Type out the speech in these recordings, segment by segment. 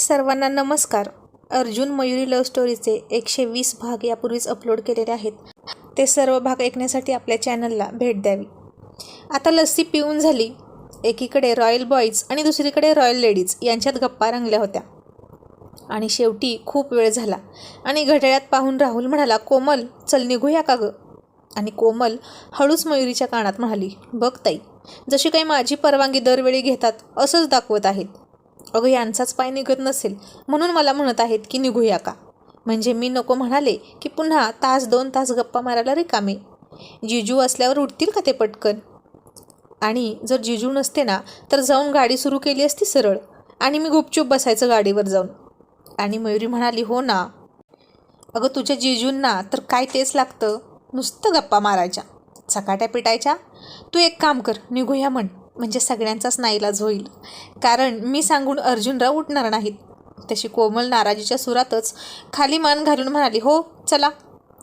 सर्वांना नमस्कार. अर्जुन मयुरी लव्ह स्टोरीचे एकशे वीस भाग यापूर्वीच अपलोड केलेले आहेत. ते सर्व भाग ऐकण्यासाठी आपल्या चॅनलला भेट द्यावी. आता लस्सी पिऊन झाली. एकीकडे रॉयल बॉईज आणि दुसरीकडे रॉयल लेडीज यांच्यात गप्पा रंगल्या होत्या. आणि शेवटी खूप वेळ झाला. आणि घड्याळात पाहून राहुल म्हणाला कोमल चल निघूया का गं? आणि कोमल हळूच मयुरीच्या कानात म्हणाली बघ ताई जशी काही माझी परवानगी दरवेळी घेतात असंच दाखवत आहेत. अगं यांचाच पाय निघत नसेल. म्हणून मला म्हणत आहेत की निघूया का? म्हणजे मी नको म्हणाले की पुन्हा तास दोन तास गप्पा मारायला रिकामे. जिजू असल्यावर उठतील का ते पटकन? आणि जर जिजू नसते ना तर जाऊन गाडी सुरू केली असती सरळ. आणि मी गुपचूप बसायचं गाडीवर जाऊन. आणि मयुरी म्हणाली हो ना. अगं तुझ्या जिजूंना तर काय तेच लागतं? नुसतं गप्पा मारायच्या. चकाट्या पिटायच्या. तू एक काम कर निघूया म्हण. म्हणजे सगळ्यांचाच नाईलाज होईल. कारण मी सांगून अर्जुनराव उठणार नाहीत. तशी कोमल नाराजीच्या सुरातच खाली मान घालून म्हणाली हो चला.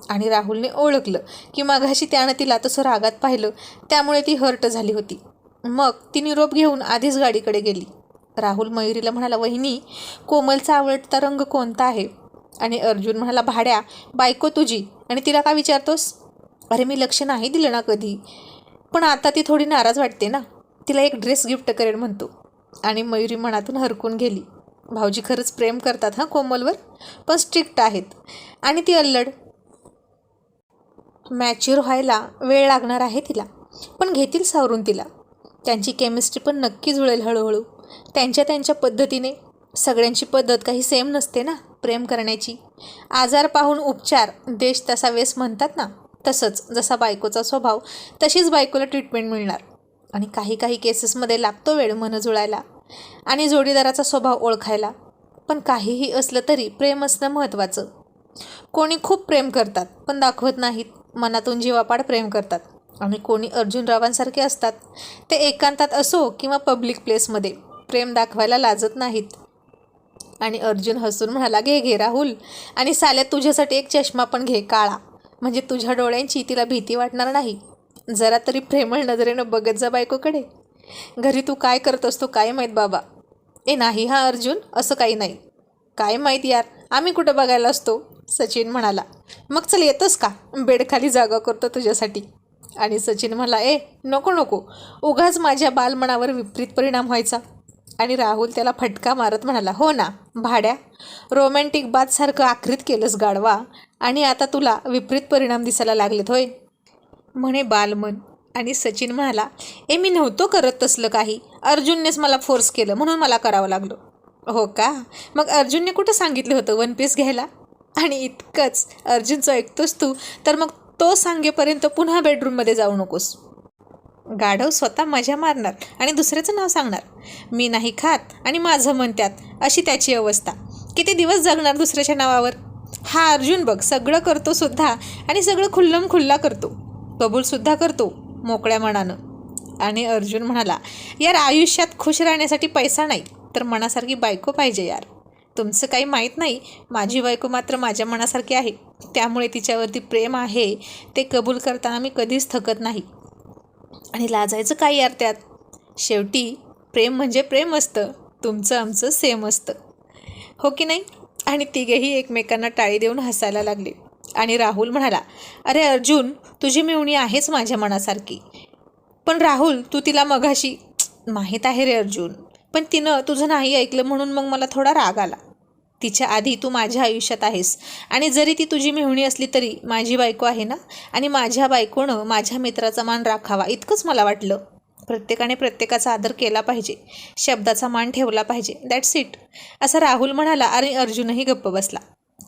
आणि राहुलने ओळखलं की माघाशी त्यानं तिला तसं रागात पाहिलं त्यामुळे ती हर्ट झाली होती. मग ती निरोप घेऊन आधीच गाडीकडे गेली. राहुल मयुरीला म्हणाला वहिनी कोमलचा आवडता रंग कोणता आहे? आणि अर्जुन म्हणाला भाड्या बायको तुझी. आणि तिला का विचारतोस? अरे मी लक्ष नाही दिलं ना कधी. पण आता ती थोडी नाराज वाटते ना. तिला एक ड्रेस गिफ्ट करेन म्हणतो. आणि मयुरी मनातून हरकून गेली. भाऊजी खरंच प्रेम करतात हां कोमलवर? पण स्ट्रिक्ट आहेत. आणि ती अल्लड. मॅच्युअर व्हायला वेळ लागणार आहे तिला. पण घेतील सावरून तिला. त्यांची केमिस्ट्री पण नक्की जुळेल हळूहळू. त्यांच्या त्यांच्या पद्धतीने. सगळ्यांची पद्धत काही सेम नसते ना प्रेम करण्याची. आजार पाहून उपचार देश तसा वेस म्हणतात ना तसंच. जसा बायकोचा स्वभाव तशीच बायकोला ट्रीटमेंट मिळणार. आणि काही काही केसेसमध्ये लागतो वेळ मन जुळायला आणि जोडीदाराचा स्वभाव ओळखायला. पण काहीही असलं तरी प्रेम असणं महत्त्वाचं. कोणी खूप प्रेम करतात पण दाखवत नाहीत. मनातून जीवापाड प्रेम करतात. आणि कोणी अर्जुनरावांसारखे असतात. ते एकांतात असो किंवा पब्लिक प्लेसमध्ये प्रेम दाखवायला लाजत नाहीत. आणि अर्जुन हसून म्हणाला घे घे राहुल. आणि साल्या तुझ्यासाठी एक चष्मा पण घे काळा. म्हणजे तुझ्या डोळ्यांची तिला भीती वाटणार नाही. जरा तरी प्रेमळ नजरेनं बघत जा बायकोकडे. घरी तू काय करत असतो काय माहीत बाबा. ए नाही हा अर्जुन असं काही नाही. काय माहीत यार आम्ही कुठं बघायला असतो? सचिन म्हणाला. मग चल येतोस का? बेडखाली जागा करतो तुझ्यासाठी. आणि सचिन म्हणाला ए नको नको. उगाच माझ्या बालमनावर विपरीत परिणाम व्हायचा. आणि राहुल त्याला फटका मारत म्हणाला हो ना भाड्या. रोमॅन्टिक बादसारखं आखरीत केलंस गाडवा आणि आता तुला विपरीत परिणाम दिसायला लागलेत होय? म्हणे बालमन. आणि सचिन म्हणाला ए मी नव्हतो करत तसलं काही. अर्जुननेच मला फोर्स केलं म्हणून मला करावं लागलं. हो का? मग अर्जुनने कुठं सांगितलं होतं वन पीस घ्यायला? आणि इतकंच. अर्जुनचं ऐकतोस तू तर मग तो सांगेपर्यंत पुन्हा बेडरूममध्ये जाऊ नकोस. गाढव स्वतः मजा मारणार आणि दुसऱ्याचं नाव सांगणार? मी नाही खात आणि माझं म्हणत्यात अशी त्याची अवस्था. किती दिवस जगणार दुसऱ्याच्या नावावर? हा अर्जुन बघ. सगळं करतो सुद्धा आणि सगळं खुल्लम खुल्ला करतो. कबूलसुद्धा करतो मोकळ्या मनानं. आणि अर्जुन म्हणाला यार आयुष्यात खुश राहण्यासाठी पैसा नाही तर मनासारखी बायको पाहिजे यार. तुमचं काही माहीत नाही माझी बायको मात्र माझ्या मनासारखी आहे. त्यामुळे तिच्यावरती प्रेम आहे ते कबूल करताना मी कधीच थकत नाही. आणि लाजायचं काय यार त्यात? शेवटी प्रेम म्हणजे प्रेम असतं तुमचं आमचं सेम असतं. हो की नाही? आणि तिघेही एकमेकांना टाळी देऊन हसायला लागले. आणि राहुल म्हणाला अरे अर्जुन तुझी मिळवणी आहेच माझ्या मनासारखी. पण राहुल तू तिला मघाशी माहीत आहे रे अर्जुन. पण तिनं तुझं नाही ऐकलं म्हणून मग मला थोडा राग आला. तिच्या आधी तू माझ्या आयुष्यात आहेस आणि जरी ती तुझी मेहुणी असली तरी माझी बायको आहे ना? आणि माझ्या बायकोनं माझ्या मित्राचा मान राखावा इतकंच मला वाटलं. प्रत्येकाने प्रत्येकाचा आदर केला पाहिजे. शब्दाचा मान ठेवला पाहिजे. दॅट्स इट असं राहुल म्हणाला आणि अर्जुनही गप्प बसला.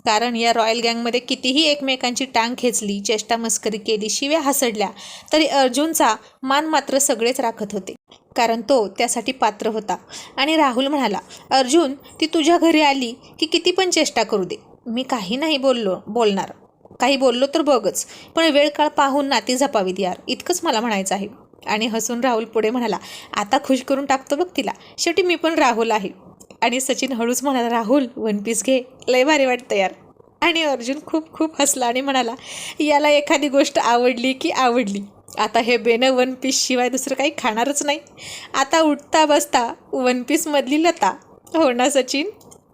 कारण या रॉयल गँगमध्ये कितीही एकमेकांची टांग खेचली चेष्टा मस्करी केली शिव्या हसडल्या तरी अर्जुनचा मान मात्र सगळेच राखत होते. कारण तो त्यासाठी पात्र होता. आणि राहुल म्हणाला अर्जुन ती तुझ्या घरी आली की किती पण चेष्टा करू दे. मी काही नाही बोललो बोलणार. काही बोललो तर बघच. पण वेळ काळ पाहून नाती जपावीत यार. इतकंच मला म्हणायचं आहे. आणि हसून राहुल पुढे म्हणाला आता खुश करून टाकतो बघ तिला. शेवटी मी पण राहुल आहे. आणि सचिन हळूच म्हणाला राहुल वन पीस घे. लय भारी वाटतं यार. आणि अर्जुन खूप खूप हसला आणि म्हणाला याला एखादी गोष्ट आवडली की आवडली. आता हे बेनं वन पीसशिवाय दुसरं काही खाणारच नाही. आता उठता बसता वन पीसमधली लता. हो ना सचिन.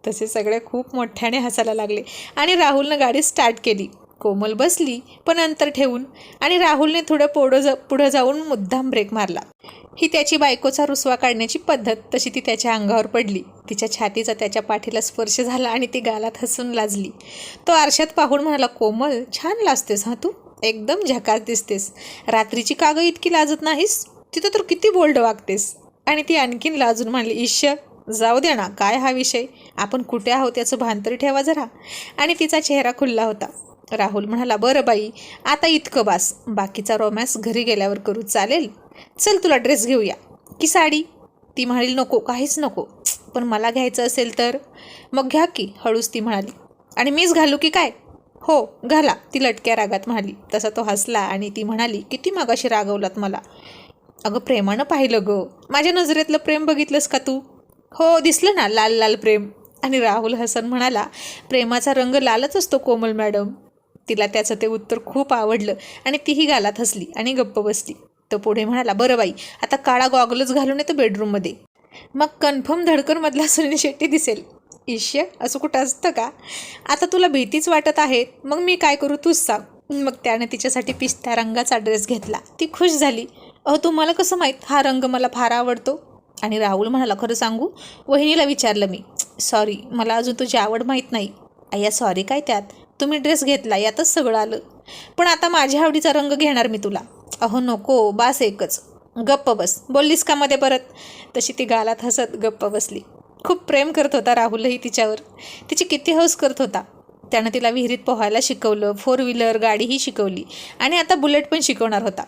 तसे सगळे खूप मोठ्याने हसायला लागले. आणि राहुलनं गाडी स्टार्ट केली. कोमल बसली पण अंतर ठेवून आणि राहुलने थोडं पुढं जा पुढं जाऊन मुद्दाम ब्रेक मारला. ही त्याची बायकोचा रुसवा काढण्याची पद्धत तशी ती त्याच्या अंगावर पडली. तिच्या छातीचा त्याच्या पाठीला स्पर्श झाला आणि ती गालात हसून लाजली. तो आरशात पाहून म्हणाला कोमल छान लाजतेस हां तू? एकदम झकास दिसतेस. रात्रीची कागं इतकी लाजत नाहीस? तिथं तर किती बोल्ड वागतेस. आणि ती आणखीन लाजून म्हणली ईश्य जाऊ दे ना काय हा विषय? आपण कुठे आहोत याचं भान तरी ठेवा जरा. आणि तिचा चेहरा खुल्ला होता. राहुल म्हणाला बरं बाई आता इतकं बास. बाकीचा रोमॅन्स घरी गेल्यावर करू चालेल. चल तुला ड्रेस घेऊया. की साडी? ती म्हणाली नको काहीच नको. पण मला घ्यायचं असेल तर? मग घ्या की हळूच ती म्हणाली. आणि मीच घालू की काय? हो घाला ती लटक्या रागात म्हणाली. तसा तो हसला आणि ती म्हणाली किती मागाशी रागवलात मला. अगं प्रेमानं पाहिलं ग. माझ्या नजरेतलं प्रेम बघितलंस का तू? हो दिसलं ना लाल लाल प्रेम. आणि राहुल हसन म्हणाला प्रेमाचा रंग लालच असतो कोमल मॅडम. तिला त्याचं ते उत्तर खूप आवडलं. आणि तीही गालात हसली आणि गप्प बसली. तो पुढे म्हणाला बरं बाई आता काळा गॉगलच घालून येतो बेडरूममध्ये मग कन्फर्म धडकनमधला सुनील शेट्टी दिसेल. ईश्य असं कुठं असतं का? आता तुला भीतीच वाटत आहे. मग मी काय करू तूच सांग. मग त्याने तिच्यासाठी पिस्त्या रंगाचा ड्रेस घेतला. ती खुश झाली. अहो तुम्हाला कसं माहीत? हा रंग मला फार आवडतो. आणि राहुल म्हणाला खरं सांगू? वहिनीला विचारलं मी. सॉरी मला अजून तुझी आवड माहीत नाही. अय्या सॉरी काय त्यात? तुम्ही ड्रेस घेतला यातच सगळं आलं. पण आता माझ्या आवडीचा रंग घेणार मी तुला. अहो नको बास एकच. गप्प बस. बोललीस का मध्ये परत? तशी ती गालात हसत गप्प बसली. खूप प्रेम करत होता राहुलही तिच्यावर. तिची किती हौस करत होता. त्यानं तिला विहिरीत पोहायला शिकवलं फोर व्हीलर गाडीही शिकवली आणि आता बुलेट पण शिकवणार होता.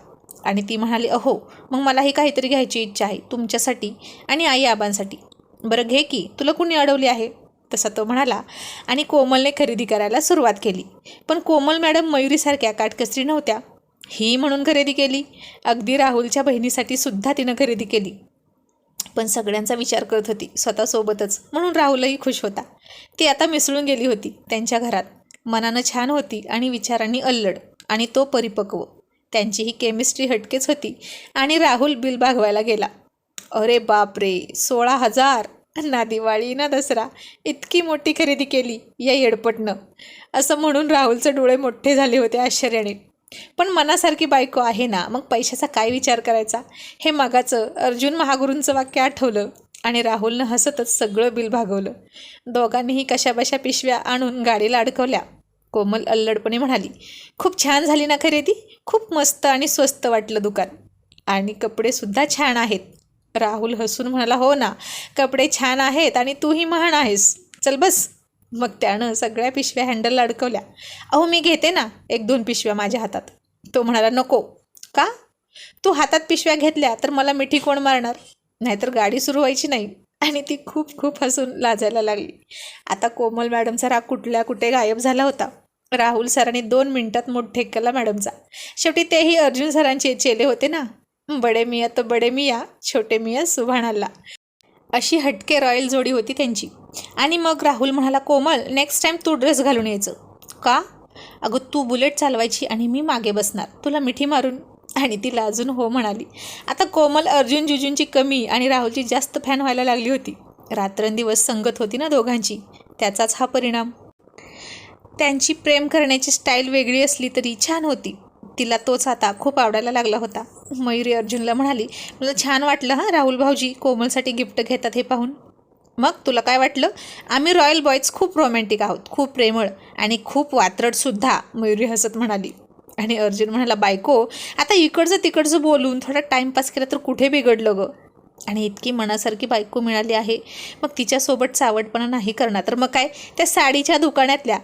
आणि ती म्हणाली अहो मग मलाही काहीतरी घ्यायची इच्छा आहे तुमच्यासाठी आणि आई आबांसाठी बरं घे की तुला कुणी अडवली आहे? तसा तो म्हणाला. आणि कोमलने खरेदी करायला सुरुवात केली. पण कोमल मॅडम मयुरीसारख्या काटकसरी नव्हत्या. ही म्हणून खरेदी केली. अगदी राहुलच्या बहिणीसाठी सुद्धा तिनं खरेदी केली. पण सगळ्यांचा विचार करत होती स्वतःसोबतच म्हणून राहुलही खुश होता. ती आता मिसळून गेली होती त्यांच्या घरात. मनानं छान होती आणि विचारांनी अल्लड. आणि तो परिपक्व. त्यांची ही केमिस्ट्री हटकेच होती. आणि राहुल बिल भागवायला गेला. अरे बापरे सोळा हजार! ना दिवाळी ना दसरा इतकी मोठी खरेदी केली या येडपटनं. असं म्हणून राहुलचे डोळे मोठे झाले होते आश्चर्याने. पण मनासारखी बायको आहे ना? मग पैशाचा काय विचार करायचा? हे मागाचं अर्जुन महागुरूंचं वाक्य आठवलं आणि राहुलनं हसतच सगळं बिल भागवलं. दोघांनीही कशाबशा पिशव्या आणून गाडीला अडकवल्या. कोमल अल्लडपणे म्हणाली खूप छान झाली ना खरेदी? खूप मस्त आणि स्वस्त वाटलं दुकान. आणि कपडेसुद्धा छान आहेत. राहुल हसून म्हणाला हो ना कपडे छान आहेत आणि तूही महान आहेस. चल बस. मग त्यानं सगळ्या पिशव्या हँडलला अडकवल्या. अहो मी घेते ना एक दोन पिशव्या माझ्या हातात. तो म्हणाला नको. का? तू हातात पिशव्या घेतल्या तर मला मिठी कोण मारणार? नाहीतर गाडी सुरू व्हायची नाही. आणि ती खूप खूप हसून लाजायला लागली. आता कोमल मॅडमचा राग कुठल्या कुठे गायब झाला होता? राहुल सरांनी दोन मिनिटात मोठे केला मॅडमचा. शेवटी तेही अर्जुन सरांचे चेले होते ना? बडे मिया तर बडे मिया छोटे मिया सुभाणाला. अशी हटके रॉयल जोडी होती त्यांची. आणि मग राहुल म्हणाला कोमल नेक्स्ट टाईम तू ड्रेस घालून यायचं का? अगं तू बुलेट चालवायची आणि मी मागे बसणार. तुला मिठी मारून. आणि तिला अजून हो म्हणाली. आता कोमल अर्जुन जुजूंची कमी आणि राहुलची जास्त फॅन व्हायला लागली होती. रात्रंदिवस संगत होती ना दोघांची. त्याचाच हा परिणाम. त्यांची प्रेम करण्याची स्टाईल वेगळी असली तरी छान होती. तिला तोच आता खूप आवडायला लागला होता. मयुरी अर्जुनला म्हणाली मला छान वाटलं हां राहुल भाऊजी कोमलसाठी गिफ्ट घेतात हे पाहून. मग तुला काय वाटलं? आम्ही रॉयल बॉयज खूप रोमॅन्टिक आहोत खूप प्रेमळ आणि खूप वात्रटसुद्धा मयुरी हसत म्हणाली. आणि अर्जुन म्हणाला बायको आता इकडचं तिकडचं बोलून थोडा टाईमपास केला तर कुठे बिघडलं गं? आणि इतकी मनासारखी बायको मिळाली आहे. मग तिच्यासोबत चावटपणा नाही करणार तर मग काय? त्या साडीच्या दुकानातल्या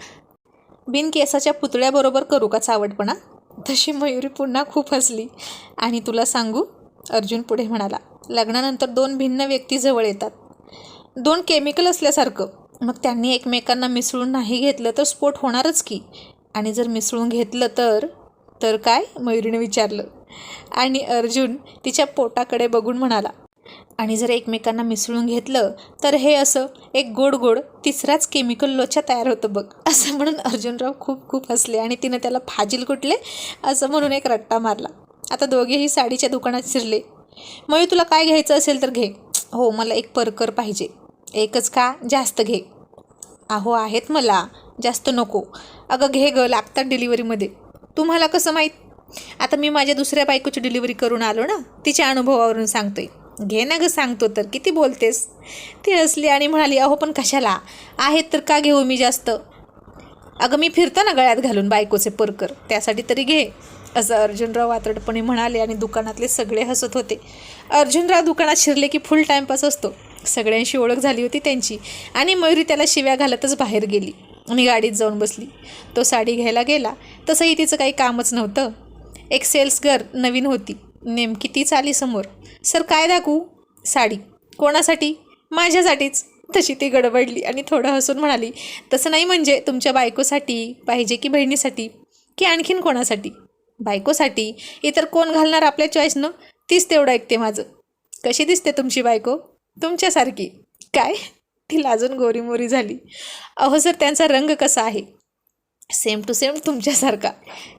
बिनकेसाच्या पुतळ्याबरोबर करू का चावटपणा तशी मयुरी पुन्हा खूप हसली. आणि तुला सांगू अर्जुन पुढे म्हणाला लग्नानंतर दोन भिन्न व्यक्ती जवळ येतात. दोन केमिकल असल्यासारखं. मग त्यांनी एकमेकांना मिसळून नाही घेतलं तर स्फोट होणारच की. आणि जर मिसळून घेतलं तर तर काय? मयुरीने विचारलं. आणि अर्जुन तिच्या पोटाकडे बघून म्हणाला आणि जर एकमेकांना मिसळून घेतलं तर हे असं एक गोड गोड तिसराच केमिकल लोचा तयार होतं बघ. असं म्हणून अर्जुनराव खूप खूप हसले आणि तिनं त्याला फाजील कुटले असं म्हणून एक रट्टा मारला. आता दोघेही साडीच्या दुकानात शिरले. मयू तुला काय घ्यायचं असेल तर घे. हो मला एक परकर पाहिजे. एकच का? जास्त घे. अहो आहेत मला. जास्त नको. अगं घे ग लागतात डिलिव्हरीमध्ये. तुम्हाला कसं माहीत? आता मी माझ्या दुसऱ्या बायकोची डिलिव्हरी करून आलो ना तिच्या अनुभवावरून सांगतोय. घे ना गं सांगतो तर. किती बोलतेस? ती हसली आणि म्हणाली अहो पण कशाला? आहेत तर का घेऊ मी जास्त? अगं मी फिरतो ना गळ्यात घालून बायकोचे परकर. त्यासाठी तरी घे. असं अर्जुनराव वात्रटपणे म्हणाले आणि दुकानातले सगळे हसत होते. अर्जुनराव दुकानात शिरले की फुल टाईमपास असतो. सगळ्यांशी ओळख झाली होती त्यांची आणि मयुरी त्याला शिव्या घालतच बाहेर गेली आणि गाडीत जाऊन बसली. तो साडी घ्यायला गेला. तसंही तिचं काही कामच नव्हतं. एक सेल्स गर्ल नवीन होती. नेमकी तीच आली समोर. सर काय दाखवू? साडी. कोणासाठी? माझ्यासाठीच. तशी ती गडबडली आणि थोडं हसून म्हणाली तसं नाही म्हणजे तुमच्या बायकोसाठी पाहिजे की बहिणीसाठी की आणखीन कोणासाठी? बायकोसाठी? इतर कोण घालणार आपल्या चॉईसनं तीच तेवढं ऐकते माझं. कशी दिसते तुमची बायको? तुमच्यासारखी. काय? ती लाजून गोरीमोरी झाली. अहो सर त्यांचा रंग कसा आहे? सेम टू सेम तुमच्यासारखा.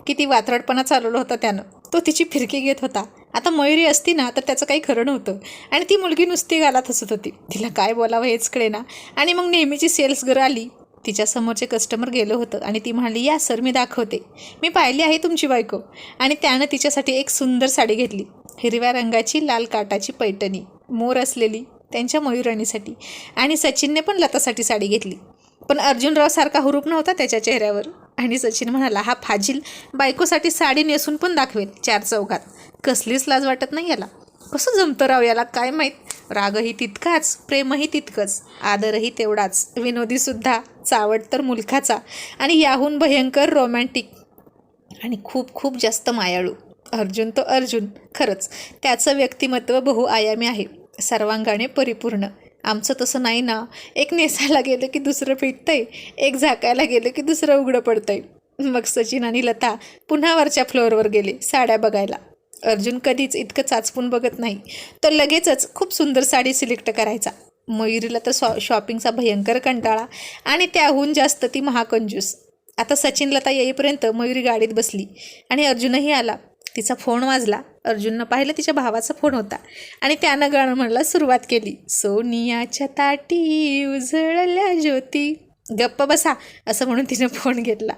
किती वात्रटपणा चालवला होता त्यानं. तो तिची फिरकी घेत होता. आता मयुरी असती ना तर त्याचं काही खरं नव्हतं. आणि ती मुलगी नुसती गालात हसत होती. तिला काय बोलावं हेच कळेना आणि मग नेहमीची सेल्स गर आली. तिच्यासमोरचे कस्टमर गेलं होतं आणि ती म्हणाली या सर मी दाखवते. मी पाहिली आहे तुमची बायको. आणि त्यानं तिच्यासाठी एक सुंदर साडी घेतली. हिरव्या रंगाची लाल काटाची पैठणी. मोर असलेली. त्यांच्या मयुराणीसाठी. आणि सचिनने पण लतासाठी साडी घेतली. पण अर्जुनरावसारखा हुरूप नव्हता त्याच्या चेहऱ्यावर. आणि सचिन म्हणाला हा फाजील बायकोसाठी साडी नेसून पण दाखवेल चार चौघात. कसलीच लाज वाटत नाही याला. कसं जमतं राव याला काय माहीत? रागही तितकाच प्रेमही तितकंच. आदरही तेवढाच. विनोदीसुद्धा चावट तर मुलखाचा. आणि याहून भयंकर रोमॅन्टिक आणि खूप खूप जास्त मायाळू. अर्जुन तो अर्जुन. खरंच त्याचं व्यक्तिमत्व बहुआयामी आहे. सर्वांगाने परिपूर्ण. आमचं तसं नाही ना. एक नेसायला गेलं की दुसरं पेटतंय. एक झाकायला गेलं की दुसरं उघडं पडतंय. मग सचिन आणि लता पुन्हा वरच्या फ्लोअरवर गेले साड्या बघायला. अर्जुन कधीच इतकं चाचपून बघत नाही. तर लगेचच खूप सुंदर साडी सिलेक्ट करायचा. मयुरीला तर शॉ शॉपिंगचा भयंकर कंटाळा आणि त्याहून जास्त ती महाकंजूस. आता सचिन लता येईपर्यंत मयुरी गाडीत बसली आणि अर्जुनही आला. तिचा फोन वाजला. अर्जुननं पाहिलं तिच्या भावाचा फोन होता आणि त्यानं गाणं म्हणला सुरुवात केली. सोनियाच्या ताटी उजळल्या ज्योती. गप्प बसा असं म्हणून तिने फोन घेतला.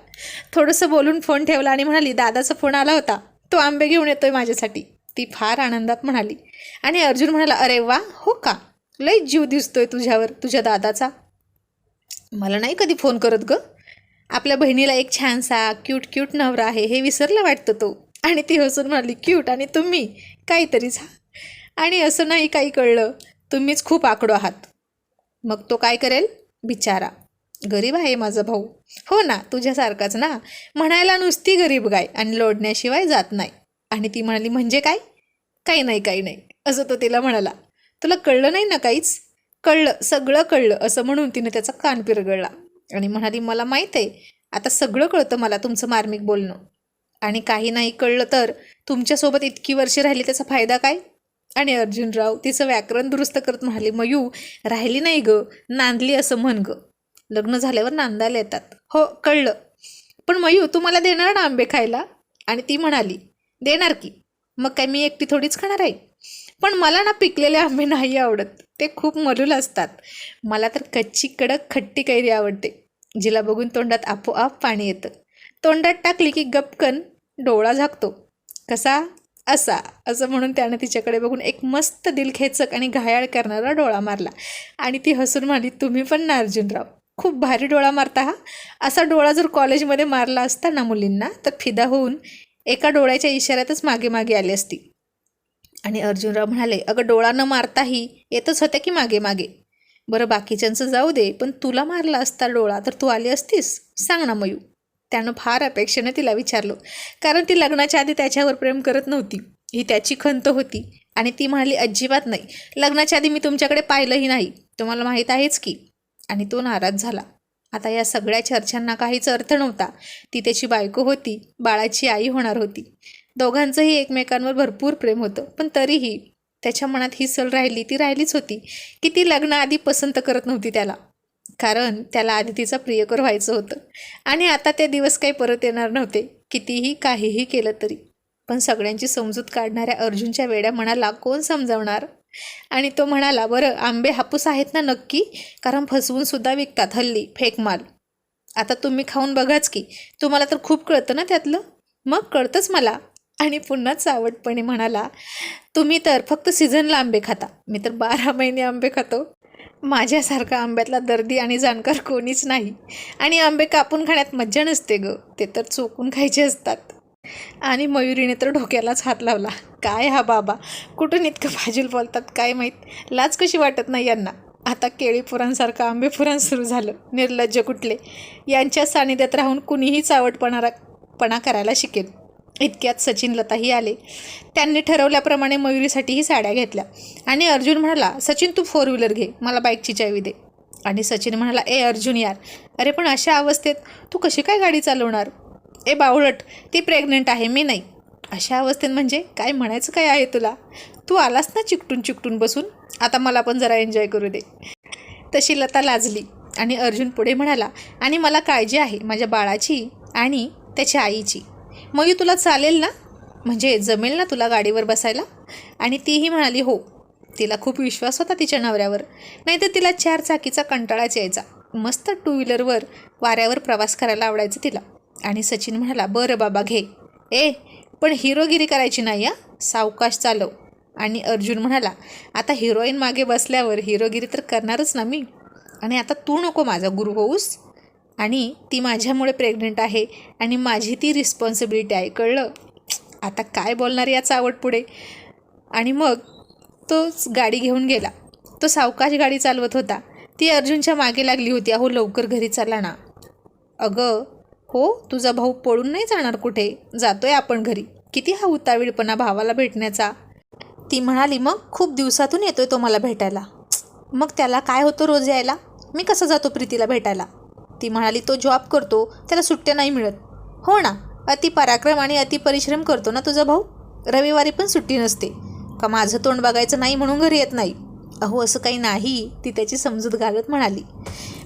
थोडंसं बोलून फोन ठेवला आणि म्हणाली दादाचा फोन आला होता. तो आंबे घेऊन येतोय माझ्यासाठी. ती फार आनंदात म्हणाली. आणि अर्जुन म्हणाला अरे वा हो का? लई जीव दिसतोय तुझ्यावर तुझ्या दादाचा. मला नाही कधी फोन करत ग. आपल्या बहिणीला एक छानसा क्यूट क्यूट नवरा आहे हे विसरला वाटतं तो. आणि ती हसून म्हणाली क्यूट आणि तुम्ही? काहीतरी झा. आणि असं नाही काही कळलं तुम्हीच खूप आकडो आहात. मग तो काय करेल? बिचारा गरीब आहे माझा भाऊ. हो ना तुझ्यासारखाच ना? म्हणायला नुसती गरीब गाय आणि लोडण्याशिवाय जात नाही. आणि ती म्हणाली म्हणजे काय? काही नाही काही नाही. असं तो तिला म्हणाला. तुला कळलं नाही ना काहीच? कळलं सगळं कळलं असं म्हणून तिने त्याचा कान पिरगळला. आणि म्हणाली मला माहीत आहे आता सगळं कळतं मला तुमचं मार्मिक बोलणं. आणि काही नाही कळलं तर तुमच्यासोबत इतकी वर्षे राहिली त्याचा फायदा काय? आणि अर्जुनराव तिचं व्याकरण दुरुस्त करत म्हणाले मयू राहिली नाही ग नांदली असं म्हण ग. लग्न झाल्यावर नांदायला येतात. हो कळलं. पण मयू तू मला देणार ना आंबे खायला? आणि ती म्हणाली देणार की. मग काय मी एकटी थोडीच खाणार आहे? पण मला ना पिकलेले आंबे नाही आवडत. ते खूप मलूल असतात. मला तर कच्ची कडक खट्टी कैरी आवडते. जिला बघून तोंडात आपोआप पाणी येतं. तोंडात टाकली की गपकन डोळा झाकतो. कसा? असा. असं म्हणून त्यानं तिच्याकडे बघून एक मस्त दिलखेचक आणि घायाळ करणारा डोळा मारला. आणि ती हसून म्हणाली तुम्ही पण ना अर्जुनराव. खूप भारी डोळा मारता हा. असा डोळा जर कॉलेजमध्ये मारला असता ना मुलींना तर फिदा होऊन एका डोळ्याच्या इशाऱ्यातच मागे मागे आली असती. आणि अर्जुनराव म्हणाले अगं डोळा न मारताही येतच होत्या की मागे मागे? बरं बाकीच्यांचं जाऊ दे पण तुला मारला असता डोळा तर तू आली असतीस. सांग ना मयू. त्यानं फार अपेक्षेनं तिला विचारलं. कारण ती लग्नाच्या आधी त्याच्यावर प्रेम करत नव्हती. ही त्याची खंत होती. आणि ती म्हणाली अजिबात नाही. लग्नाच्या आधी मी तुमच्याकडे पाहिलंही नाही. तुम्हाला माहीत आहेच की. आणि तो नाराज झाला. आता या सगळ्या चर्चांना काहीच अर्थ नव्हता. ती त्याची बायको होती. बाळाची आई होणार होती. दोघांचंही एकमेकांवर भरपूर प्रेम होतं. पण तरीही त्याच्या मनात ही सल राहिली ती राहिलीच होती. की ती लग्नाआधी पसंत करत नव्हती त्याला. कारण त्याला आदितीचा प्रियकर व्हायचं होतं. आणि आता ते दिवस काही परत येणार नव्हते. कितीही काहीही केलं तरी. पण सगळ्यांची समजूत काढणाऱ्या अर्जुनच्या वेड्या म्हणाला कोण समजावणार? आणि तो म्हणाला बरं आंबे हापूस आहेत ना नक्की? कारण फसवून सुद्धा विकतात हल्ली फेक माल आता तुम्ही खाऊन बघाच की. तुम्हाला तर खूप कळतं ना त्यातलं? मग कळतंच मला. आणि पुन्हा चावटपणे म्हणाला तुम्ही तर फक्त सीझनला आंबे खाता. मी तर बारा महिने आंबे खातो. माझ्यासारखा आंब्यातला दर्दी आणि जाणकार कोणीच नाही. आणि आंबे कापून खाण्यात मज्जा नसते ग. ते तर चोकून खायचे असतात. आणि मयुरीने तर डोक्यालाच हात लावला. काय हा बाबा? कुठून इतकं भाजील बोलतात काय माहीत? लाज कशी वाटत नाही यांना? आता केळीपुरांसारखं आंबेपुराण सुरू झालं. निर्लज्ज कुठले? यांच्या सानिध्यात राहून कुणीही चावटपणारा पणा करायला शिकेल. इतक्यात सचिन लताही आले. त्यांनी ठरवल्याप्रमाणे मयुरीसाठीही साड्या घेतल्या. आणि अर्जुन म्हणाला सचिन तू फोर व्हीलर घे. मला बाईकची चावी दे. आणि सचिन म्हणाला ए अर्जुन यार अरे पण अशा अवस्थेत तू कशी काय गाडी चालवणार? ए बावळट ती प्रेग्नेंट आहे मी नाही. अशा अवस्थेत म्हणजे काय म्हणायचं काय आहे तुला? तू आलास ना चिकटून चिकटून बसून? आता मला पण जरा एन्जॉय करू दे. तशी लता लाजली. आणि अर्जुन पुढे म्हणाला आणि मला काळजी आहे माझ्या बाळाची आणि त्याच्या आईची. मयू तुला चालेल ना? म्हणजे जमेल ना तुला गाडीवर बसायला? आणि तीही म्हणाली हो. तिला खूप विश्वास होता तिच्या नवऱ्यावर. नाहीतर तिला चार चाकीचा कंटाळाच यायचा. मस्त टू व्हीलरवर वाऱ्यावर प्रवास करायला आवडायचं तिला. आणि सचिन म्हणाला बरं बाबा घे. ए पण हिरोगिरी करायची नाही या सावकाश चालव. आणि अर्जुन म्हणाला आता हिरोईन मागे बसल्यावर हिरोगिरी तर करणारच ना मी. आणि आता तू नको माझा गुरु होऊस. आणि ती माझ्यामुळे प्रेग्नंट आहे आणि माझी ती रिस्पॉन्सिबिलिटी आहे. कळलं? आता काय बोलणार याचा आवड पुढे? आणि मग तोच गाडी घेऊन गेला. तो सावकाश गाडी चालवत होता. ती अर्जुनच्या मागे लागली होती. अहो लवकर घरी चला ना. अगं हो? तुझा भाऊ पळून नाही जाणार कुठे? जातोय आपण घरी. किती हा उतावीळपणा भावाला भेटण्याचा. ती म्हणाली मग खूप दिवसातून येतोय तो मला भेटायला. मग त्याला काय होतं रोज यायला? मी कसं जातो प्रीतीला भेटायला? ती म्हणाली तो जॉब करतो त्याला सुट्ट्या नाही मिळत. हो ना अति पराक्रम आणि अति परिश्रम करतो ना तुझा भाऊ? रविवारी पण सुट्टी नसते. का माझं तोंड बघायचं नाही म्हणून घरी येत नाही? अहो असं काही नाही ती त्याची समजूत घालत म्हणाली.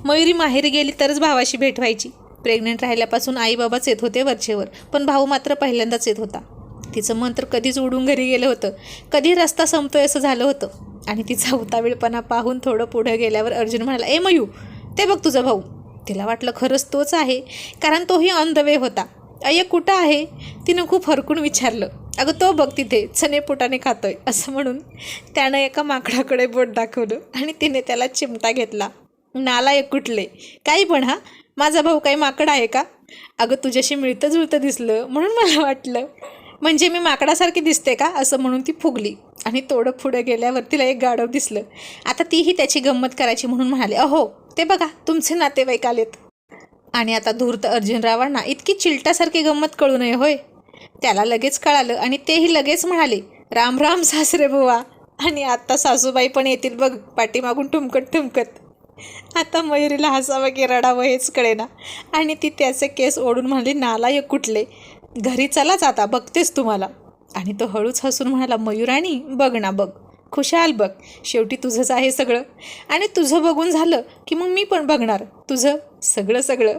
मयुरी माहेरी गेली तरच भावाशी भेट व्हायची प्रेग्नेंट राहिल्यापासून आईबाबाच येत होते वरचेवर पण भाऊ मात्र पहिल्यांदाच येत होता. तिचं मन तर कधीच उडून घरी गेलं होतं. कधी रस्ता संपतोय असं झालं होतं. आणि तिचा उतावीळपणा पाहून थोडं पुढं गेल्यावर अर्जुन म्हणाला ए मयू ते बघ तुझा भाऊ. तिला वाटलं खरंच तोच आहे कारण तोही ऑन द वे होता. अय्य कुठं आहे? तिनं खूप हरकून विचारलं. अगं तो बघ तिथे चणे पोटाने खातोय असं म्हणून त्यानं एका माकडाकडे बोट दाखवलं आणि तिने त्याला चिमटा घेतला. नाला एकुटले काही पण हा? माझा भाऊ काही माकड आहे का? अगं तुझ्याशी मिळतं जुळतं दिसलं म्हणून मला वाटलं. म्हणजे मी माकडासारखी दिसते का? असं म्हणून ती फुगली. आणि तोडं पुढं गेल्यावर तिला एक गाढव दिसलं. आता तीही त्याची गंमत करायची म्हणून म्हणाले अहो ते बघा तुमचे नातेवाईक आलेत. आणि आता धूर्त अर्जुनरावांना इतकी चिलटासारखी गंमत कळू नये होय? त्याला लगेच कळालं आणि तेही लगेच म्हणाले राम राम सासरे बुवा. आणि आत्ता सासूबाई पण येतील बघ पाठीमागून ठुमकत ठुमकत. आता मयुरीला हसावं की रडावं हेच कळेना. आणि ती त्याचे केस ओढून म्हणाली नालायक कुठले? घरी चलाच आता बघतेस तुम्हाला. आणि तो हळूच हसून म्हणाला मयुराणी बघ ना बघ. खुशाल बघ. शेवटी तुझंच आहे सगळं. आणि तुझं बघून झालं की मग मी पण बघणार. तुझं सगळं सगळं.